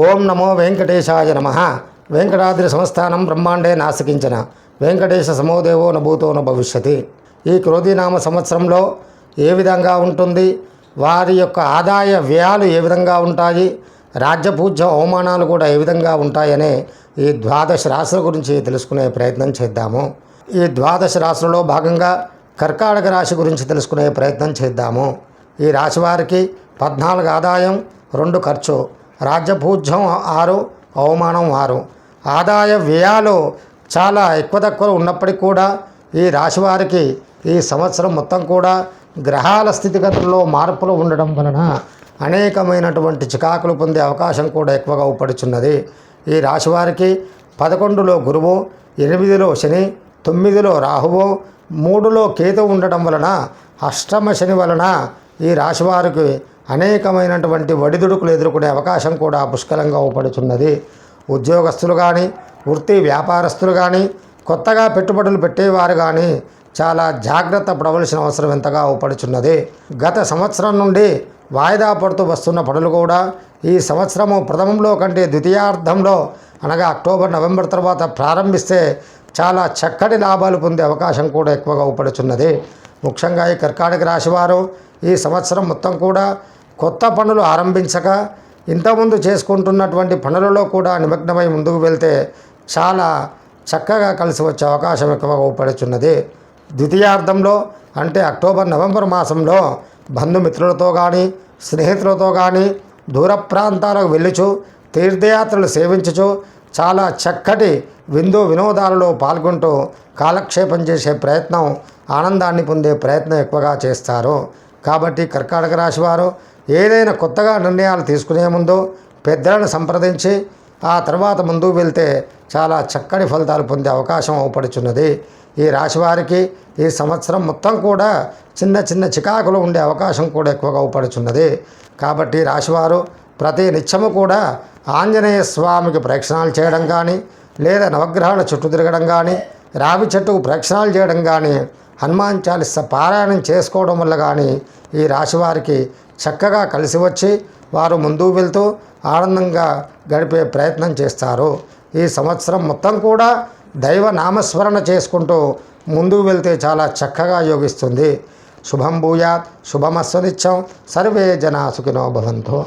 ఓం నమో వెంకటేశాయ నమ. వెంకటాద్రి సంస్థానం బ్రహ్మాండే నాసికించిన. వెంకటేశ సమోదేవో నభూతో భవిష్యతి ఈ క్రోధీనామ సంవత్సరంలో ఏ విధంగా ఉంటుంది? వారి యొక్క ఆదాయ వ్యయాలు ఏ విధంగా ఉంటాయి? రాజ్యపూజ్య అవమానాలు కూడా ఏ విధంగా ఉంటాయనే ఈ ద్వాదశ రాశుల గురించి తెలుసుకునే ప్రయత్నం చేద్దాము. ఈ ద్వాదశ రాశులలో భాగంగా కర్కాటక రాశి గురించి తెలుసుకునే ప్రయత్నం చేద్దాము. ఈ రాశి వారికి పద్నాలుగు ఆదాయం రెండు ఖర్చు. రాజ్యపూజ్యం ఆరు అవమానం ఆరు. ఆదాయ వ్యయాలు చాలా ఎక్కువ తక్కువ ఉన్నప్పటికీ కూడా ఈ రాశివారికి ఈ సంవత్సరం మొత్తం కూడా గ్రహాల స్థితిగతుల్లో మార్పులు ఉండడం వలన అనేకమైనటువంటి చికాకులు పొందే అవకాశం కూడా ఎక్కువగా ఉపడుచున్నది ఈ రాశివారికి పదకొండులో గురువు ఎనిమిదిలో శని తొమ్మిదిలో రాహువు మూడులో కేతు ఉండడం వలన అష్టమ శని వలన ఈ రాశివారికి అనేకమైనటువంటి ఒడిదుడుకులు ఎదుర్కొనే అవకాశం కూడా పుష్కలంగా ఉపడుచున్నది ఉద్యోగస్తులు కానీ వృత్తి వ్యాపారస్తులు కానీ కొత్తగా పెట్టుబడులు పెట్టేవారు కానీ చాలా జాగ్రత్త పడవలసిన అవసరం ఎంతగా అవుపడుచున్నది గత సంవత్సరం నుండి వాయిదా పడుతూ వస్తున్న పనులు కూడా ఈ సంవత్సరము ప్రథమంలో కంటే ద్వితీయార్థంలో అనగా అక్టోబర్ నవంబర్ తర్వాత ప్రారంభిస్తే చాలా చక్కటి లాభాలు పొందే అవకాశం కూడా ఎక్కువగా అవుపడుచున్నది ముఖ్యంగా ఈ కర్కాటక రాశివారు ఈ సంవత్సరం మొత్తం కూడా కొత్త పనులు ఆరంభించక ఇంతకుముందు చేసుకుంటున్నటువంటి పనులలో కూడా నిమగ్నమై ముందుకు వెళ్తే చాలా చక్కగా కలిసి వచ్చే అవకాశం ఎక్కువగా ఉపడుచున్నది ద్వితీయార్థంలో అంటే అక్టోబర్ నవంబర్ మాసంలో బంధుమిత్రులతో కానీ స్నేహితులతో కానీ దూర ప్రాంతాలకు వెళ్ళుచు తీర్థయాత్రలు సేవించుచు చాలా చక్కటి విందు వినోదాలలో పాల్గొంటూ కాలక్షేపం చేసే ప్రయత్నం ఆనందాన్ని పొందే ప్రయత్నం ఎక్కువగా చేస్తారు. కాబట్టి కర్కాటక రాశివారు ఏదైనా కొత్తగా నిర్ణయాలు తీసుకునే ముందు పెద్దలను సంప్రదించి ఆ తర్వాత ముందుకు వెళ్తే చాలా చక్కటి ఫలితాలు పొందే అవకాశం అవపడుచున్నది ఈ రాశి వారికి ఈ సంవత్సరం మొత్తం కూడా చిన్న చిన్న చికాకులు ఉండే అవకాశం కూడా ఎక్కువగా అవపడుచున్నది కాబట్టి రాశివారు ప్రతి నిత్యము కూడా ఆంజనేయ స్వామికి ప్రేక్షణాలు చేయడం కానీ లేదా నవగ్రహాల చుట్టూ తిరగడం కానీ రావి చెట్టుకు ప్రక్షణాలు చేయడం కానీ హనుమాన్ చాలీస పారాయణం చేసుకోవడం వల్ల కానీ ఈ రాశివారికి చక్కగా కలిసి వచ్చి వారు ముందుకు వెళ్తూ ఆనందంగా గడిపే ప్రయత్నం చేస్తారు. ఈ సంవత్సరం మొత్తం కూడా దైవ నామస్మరణ చేసుకుంటూ ముందుకు వెళ్తే చాలా చక్కగా యోగిస్తుంది. శుభం భూయాత్ శుభమస్వనిత్యం సర్వే జనా సుఖినో భవంతో.